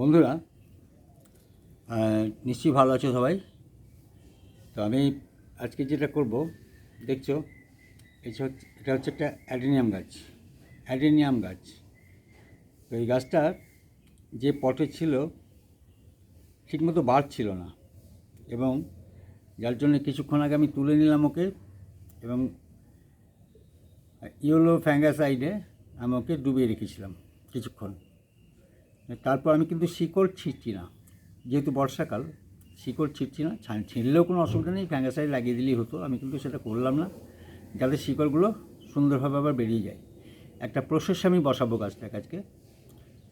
বন্ধুরা নিশ্চয়ই ভালো আছো সবাই? তো আমি আজকে যেটা করব, দেখছ, এটা হচ্ছে এটা হচ্ছে একটা অ্যাডেনিয়াম গাছ অ্যাডেনিয়াম গাছ। তো এই গাছটা যে পটে ছিল, ঠিকমতো বাড়ছিল না, এবং যার জন্য কিছুক্ষণ আগে আমি তুলে নিলাম ওকে, এবং ইয়েলো ফ্যাঙ্গাসাইডে আমি ওকে ডুবিয়ে রেখেছিলাম কিছুক্ষণ। তারপর আমি কিন্তু শিকড় ছিঁড়ছি না। যেহেতু বর্ষাকাল, শিকড় ছিঁড়ছি না ছিঁড়লেও কোনো অসুবিধা নেই, ফ্যাঙ্গাসাইড লাগিয়ে দিলেই হতো। আমি কিন্তু সেটা করলাম না, যাতে শিকড়গুলো সুন্দরভাবে আবার বেরিয়ে যায়। একটা প্রসেস আমি বসাবো গাছটা গাছকে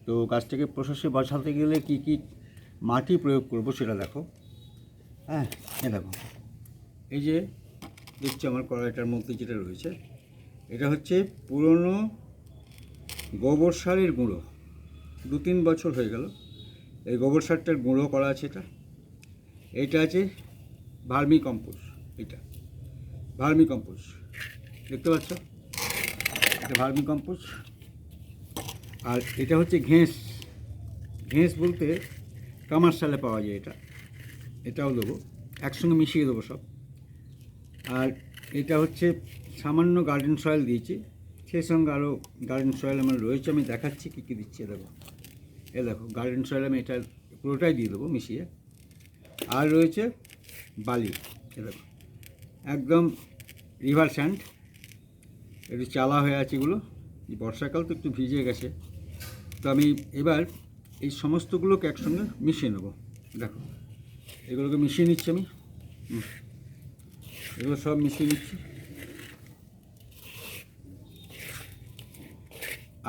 তো গাছটাকে প্রসেসে বসাতে গেলে কি কি মাটি প্রয়োগ করব সেটা দেখো। হ্যাঁ এ দেখো। এই যে দেখছি আমার কড়াইটার মধ্যে যেটা রয়েছে, এটা হচ্ছে পুরনো গোবর সারের গুঁড়ো। দু তিন বছর হয়ে গেল। এই গোবর সারটার গুঁড়ো করা আছে এটা। এইটা আছে ভার্মি কম্পোস্ট এটা ভার্মি কম্পোস্ট দেখতে পাচ্ছ? এটা ভার্মি কম্পোস্ট আর এটা হচ্ছে ঘেঁস। ঘেঁস বলতে কামারশালে পাওয়া যায় এটা। এটাও দেবো। একসঙ্গে মিশিয়ে দেবো সব। আর এটা হচ্ছে সামান্য গার্ডেন সয়েল দিয়েছি। সেই সঙ্গে আরও গার্ডেন সয়েল আমার রয়েছে। আমি দেখাচ্ছি কী কী দিচ্ছি দেখো এ দেখো গার্ডেন সয়েল আমি এটা পুরোটাই দিয়ে দেবো মিশিয়ে। আর রয়েছে বালি এ দেখো। একদম রিভার স্যান্ড একটু চালা হয়ে আছে এগুলো। বর্ষাকাল তো একটু ভিজে গেছে। তো আমি এবার এই সমস্তগুলোকে একসঙ্গে মিশিয়ে নেব। দেখো, এগুলোকে মিশিয়ে নিচ্ছি আমি। এগুলো সব মিশিয়ে নিচ্ছি।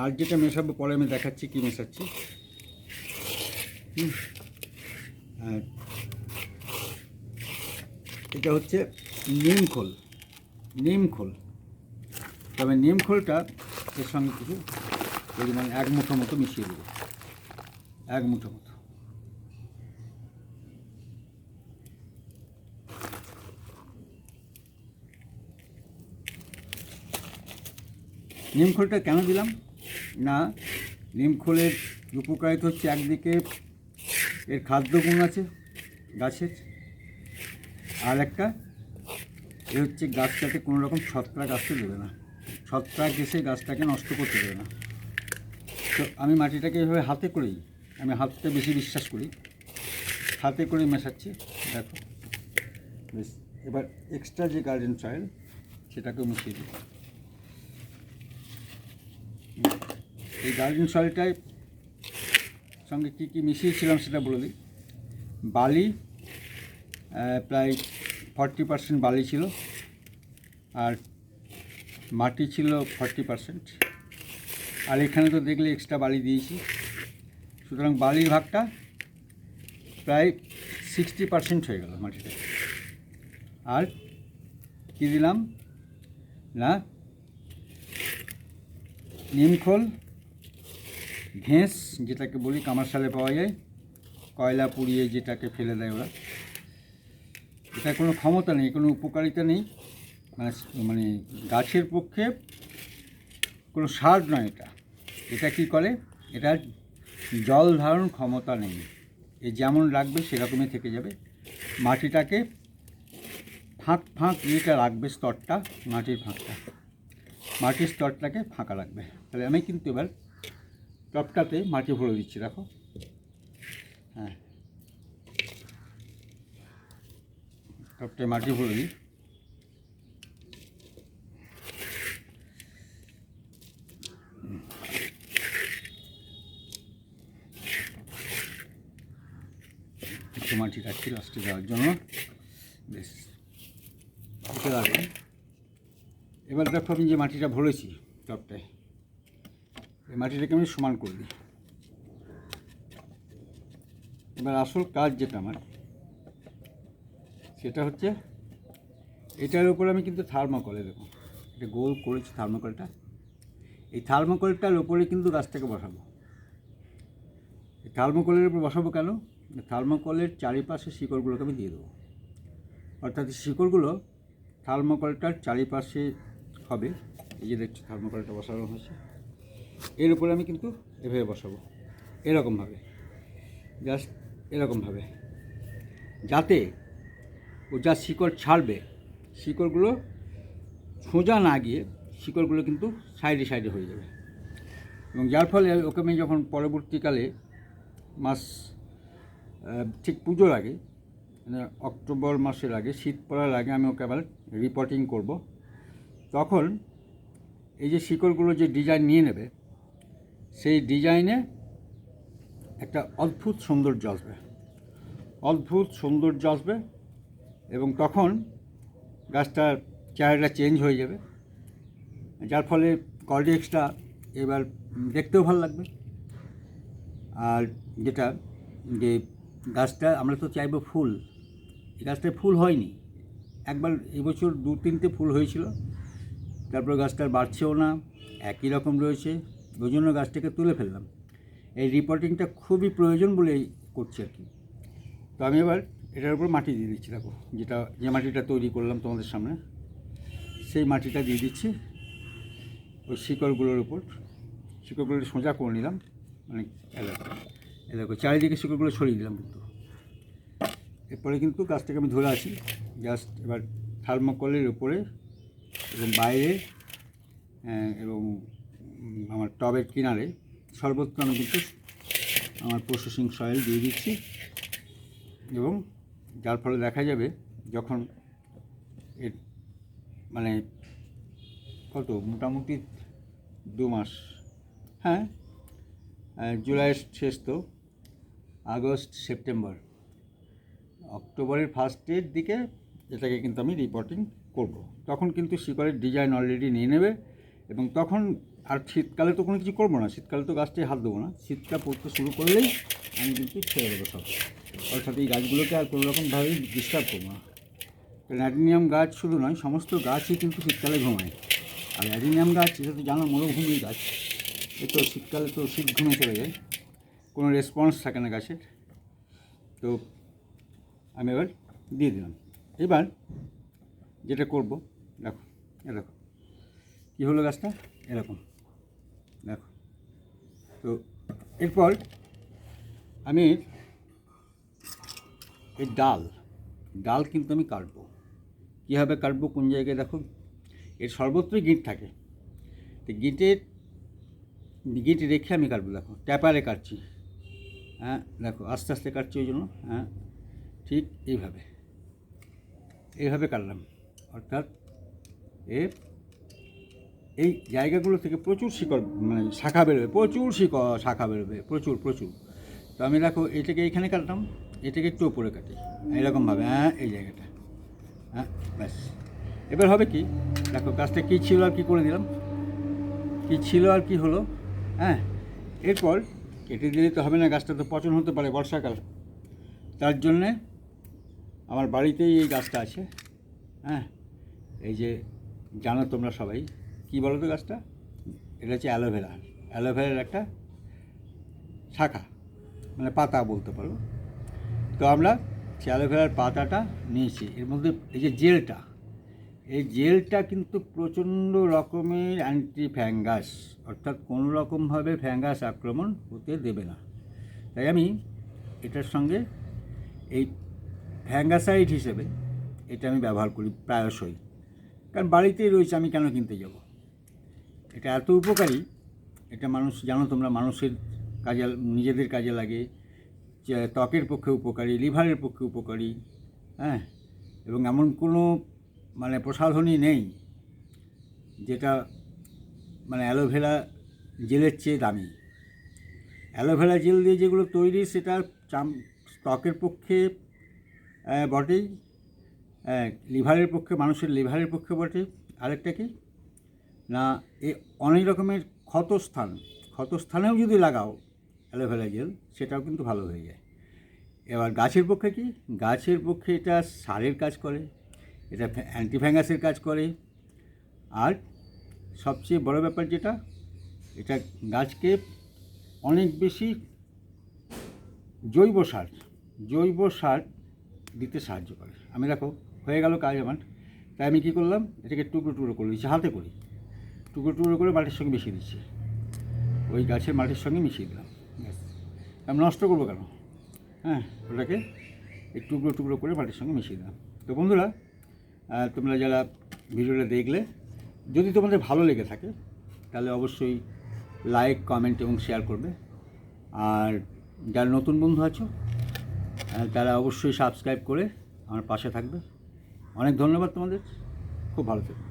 আর যেটা মেশাবো, পরে আমি দেখাচ্ছি কি মেশাচ্ছি। আর এটা হচ্ছে নিম খোল নিম খোল। তবে নিম খোলটা এর সঙ্গে কিছু পরিমাণ এক মুঠো মতো মিশিয়ে দেবো। এক মুঠো মতো। নিমখোলটা কেন দিলাম? না নিমখোলের উপকারিতা হচ্ছে একদিকে এর খাদ্য গুণ আছে গাছের। আর একটা, এ হচ্ছে গাছটাকে কোনো রকম ছত্রাক আসতে দেবে না। ছত্রাক এসে গাছটাকে নষ্ট করতে দেবে না। তো আমি মাটিটাকে এভাবে হাতে করেই, আমি হাতটা বেশি বিশ্বাস করি। হাতে করে মেশাচ্ছি, দেখো। বেশ, এবার এক্সট্রা যে গার্ডেন সয়েল সেটাকেও মিশিয়ে দিই। এই গার্ডেন সয়েলটায় সঙ্গে কী কী মিশিয়েছিলাম সেটা বলে দিই। বালি প্রায় ফর্টি পার্সেন্ট বালি ছিল আর মাটি ছিল ফর্টি পার্সেন্ট আর এখানে তো দেখলে এক্সট্রা বালি দিয়েছি। সুতরাং বালির ভাগটা প্রায় সিক্সটি পার্সেন্ট হয়ে গেল মাটিতে। আর কী দিলাম? না, নিমখোল ঘেঁস, যেটাকে বলি কামারশালে পাওয়া যায়, কয়লা পুড়িয়ে যেটাকে ফেলে দেয় ওরা। এটা কোনো ক্ষমতা নেই, কোনো উপকারিতা নেই। মানে মানে গাছের পক্ষে কোনো সার নয় এটা। এটা কি করে? এটা জল ধারণ ক্ষমতা নেই। এ যেমন রাখবে সেরকমই থেকে যাবে। মাটিটাকে ফাঁক ফাঁক ইয়েটা রাখবে স্তরটা, মাটির ফাঁকটা। মাটির স্তরটাকে ফাঁকা রাখবে। তাহলে আমি কিন্তু এবার টপটাতে মাটি ভরে দিচ্ছি, দেখো। হ্যাঁ। টপটায় মাটি ভরে দিই। মাটি রাখছি লাস্টে দেওয়ার জন্য। বেশ। এবার দেখো আমি যে মাটিটা ভরেছি টপটায় মাটিটাকে আমি সমান করে দিই। এবার আসল কাজ যেটা আমার, সেটা হচ্ছে এটার উপরে আমি কিন্তু থার্মোকলে দেখো এটা গোল করেছি থার্মোকলটা এই থার্মোকলটার উপরে কিন্তু গাছটাকে বসাবো। এই থার্মোকলের উপর বসাবো কেন? থার্মোকলের চারিপাশে শিকড়গুলোকে আমি দিয়ে দেবো। অর্থাৎ শিকড়গুলো থার্মোকলটার চারিপাশে হবে। এই যে দেখছি থার্মোকলটা বসানো হয়েছে। এর উপরে আমি কিন্তু এভাবে বসাবো। এরকমভাবে। জাস্ট এরকমভাবে। যাতে ও যা শিকড় ছাড়বে, শিকড়গুলো সোজা না গিয়ে শিকড়গুলো কিন্তু সাইডে সাইডে হয়ে যাবে। এবং যার ফলে ওকে আমি যখন পরবর্তীকালে মাস ঠিক পুজোর আগে মানে অক্টোবর মাসের আগে, শীত পড়ার আগে আমি ওকে আবার রিপোর্টিং করব, তখন এই যে শিকড়গুলো যে ডিজাইন নিয়ে নেবে সেই ডিজাইনে একটা অদ্ভুত সৌন্দর্য আসবে। অদ্ভুত সৌন্দর্য আসবে এবং তখন গাছটার চেহারাটা চেঞ্জ হয়ে যাবে। যার ফলে কর্ডিক্সটা এবার দেখতেও ভালো লাগবে। আর যেটা যে গাছটা আমরা তো চাইব ফুল, এই গাছটায় ফুল হয়নি। একবার এবছর দু তিনটে ফুল হয়েছিল, তারপর গাছটার বাড়ছেও না, একই রকম রয়েছে। ওই জন্য গাছটাকে তুলে ফেললাম। এই রিপোর্টিংটা খুবই প্রয়োজন বলে করছি আর কি। তো আমি এবার এটার উপর মাটি দিয়ে দিচ্ছি, দেখো, যেটা, যে মাটিটা তৈরি করলাম তোমাদের সামনে, সেই মাটিটা দিয়ে দিচ্ছি ওই শিকড়গুলোর উপর। শিকড়গুলো সোজা করে নিলাম মানে এলাকা এলাকা চারিদিকে শিকড়গুলো ছড়িয়ে দিলাম কিন্তু। এরপরে কিন্তু গাছটাকে আমি ধরে আছি জাস্ট এবার থার্মোকলের উপরে এবং বাইরে এবং আমার টবের কিনারে সর্বত্র আমি কিন্তু আমার প্রসেসিং সয়েল দিয়ে দিচ্ছি। এবং যার ফলে দেখা যাবে যখন এর মানে কত মোটামুটি দু মাস হ্যাঁ? জুলাইয়ের শেষ তো, আগস্ট, সেপ্টেম্বর। অক্টোবরের ফার্স্টের দিকে এটাকে কিন্তু আমি রিপোর্টিং করব। তখন কিন্তু শিকড়ের ডিজাইন অলরেডি নিয়ে নেবে এবং তখন আর শীতকালে তো কোনো কিছু করব না, শীতকালে তো গাছটায় হাত দেবো না। শীতটা পড়তে শুরু করলেই আমি কিন্তু ছেড়ে দেবো সব। অর্থাৎ এই গাছগুলোকে আর কোনো রকমভাবে ডিস্টার্ব করব না। অ্যাডিনিয়াম গাছ শুধু নয়, সমস্ত গাছই কিন্তু শীতকালে ঘুমায়। আর অ্যাডিনিয়াম গাছ, এটা তো জানো, মরুভূমির গাছ। এ তো শীতকালে তো শীত ঘুমে চলে যায়। কোনো রেসপন্স থাকে না গাছের। তো আমি এবার দিয়ে দিলাম। এবার যেটা করব, দেখো, এ দেখো। কী হলো গাছটা? এরকম। তো এরপর আমি এই ডাল ডাল কিন্তু আমি কাটবো। কীভাবে কাটবো, কোন জায়গায় দেখো? এর সর্বত্রই গিট থাকে। তো গিটের, গিট রেখে আমি কাটবো, দেখো। ট্যাপারে কাটছি। হ্যাঁ দেখো, আস্তে আস্তে কাটছি ওই জন্য। হ্যাঁ ঠিক এইভাবে। এইভাবে কাটলাম। অর্থাৎ এর এই জায়গাগুলো থেকে প্রচুর শিকড় মানে শাখা বেরোবে, প্রচুর শিকড়, শাখা বেরোবে, প্রচুর প্রচুর। তো আমি দেখো, এটাকে এইখানে কাটলাম, এটাকে একটু ওপরে কাটি, এরকমভাবে হ্যাঁ এই জায়গাটা হ্যাঁ ব্যাস। এবার হবে কি, দেখো কাজটা কী ছিল আর কী করে দিলাম? কী ছিল আর কি হলো? হ্যাঁ এরপর কেটে দিলে তো হবে না, গাছটা তো পচন হতে পারে বর্ষাকাল। তার জন্যে আমার বাড়িতেই এই গাছটা আছে হ্যাঁ এই যে জানো তোমরা সবাই কী বলো তো গাছটা? এটা হচ্ছে অ্যালোভেরা অ্যালোভেরার একটা শাখা মানে পাতা বলতে পারো। তো আমরা সে অ্যালোভেরার পাতাটা নিয়েছি। এর মধ্যে এই যে জেলটা, এই জেলটা কিন্তু প্রচণ্ড রকমের অ্যান্টি ফ্যাঙ্গাস অর্থাৎ কোনো রকমভাবে ফ্যাঙ্গাস আক্রমণ হতে দেবে না। তাই আমি এটার সঙ্গে এই ফ্যাঙ্গাসাইড হিসেবে এটা আমি ব্যবহার করি প্রায়শই। কারণ বাড়িতেই রয়েছে, আমি কেন কিনতে যাব? এটা এত উপকারী। এটা মানুষ, জানো তোমরা, মানুষের কাজে, নিজেদের কাজে লাগে। ত্বকের পক্ষে উপকারী, লিভারের পক্ষে উপকারী হ্যাঁ? এবং এমন কোনো মানে প্রসাধনী নেই যেটা মানে অ্যালোভেরা জেলের চেয়ে দামি। অ্যালোভেরা জেল দিয়ে যেগুলো তৈরি, সেটা চাম, ত্বকের পক্ষে বটেই। লিভারের পক্ষে, মানুষের লিভারের পক্ষে বটে। আরেকটা কি? না, এ অনেক রকমের ক্ষতস্থান। ক্ষতস্থানেও যদি লাগাও অ্যালোভেরা জেল সেটাও কিন্তু ভালো হয়ে যায়। এবার গাছের পক্ষে কি? গাছের পক্ষে এটা সারের কাজ করে, এটা অ্যান্টিফ্যাঙ্গাসের কাজ করে। আর সবচেয়ে বড় ব্যাপার যেটা, এটা গাছকে অনেক বেশি জৈব সার জৈব সার দিতে সাহায্য করে। আমি দেখো, হয়ে গেল কাজ আমার। তাই আমি কী করলাম? এটাকে টুকরো টুকরো করে দিচ্ছি হাতে করি। টুকরো টুকরো করে মাটির সঙ্গে মিশিয়ে দিচ্ছি। ওই গাছের মাটির সঙ্গে মিশিয়ে দিলাম। আমি নষ্ট করব কেন? হ্যাঁ ওটাকে এই টুকরো টুকরো করে মাটির সঙ্গে মিশিয়ে দিলাম। তো বন্ধুরা তোমরা যারা ভিডিওটা দেখলে, যদি তোমাদের ভালো লেগে থাকে, তাহলে অবশ্যই লাইক, কমেন্ট এবং শেয়ার করবে। আর যারা নতুন বন্ধু আছো তারা অবশ্যই সাবস্ক্রাইব করে আমার পাশে থাকবে। অনেক ধন্যবাদ তোমাদের। খুব ভালো থেকো।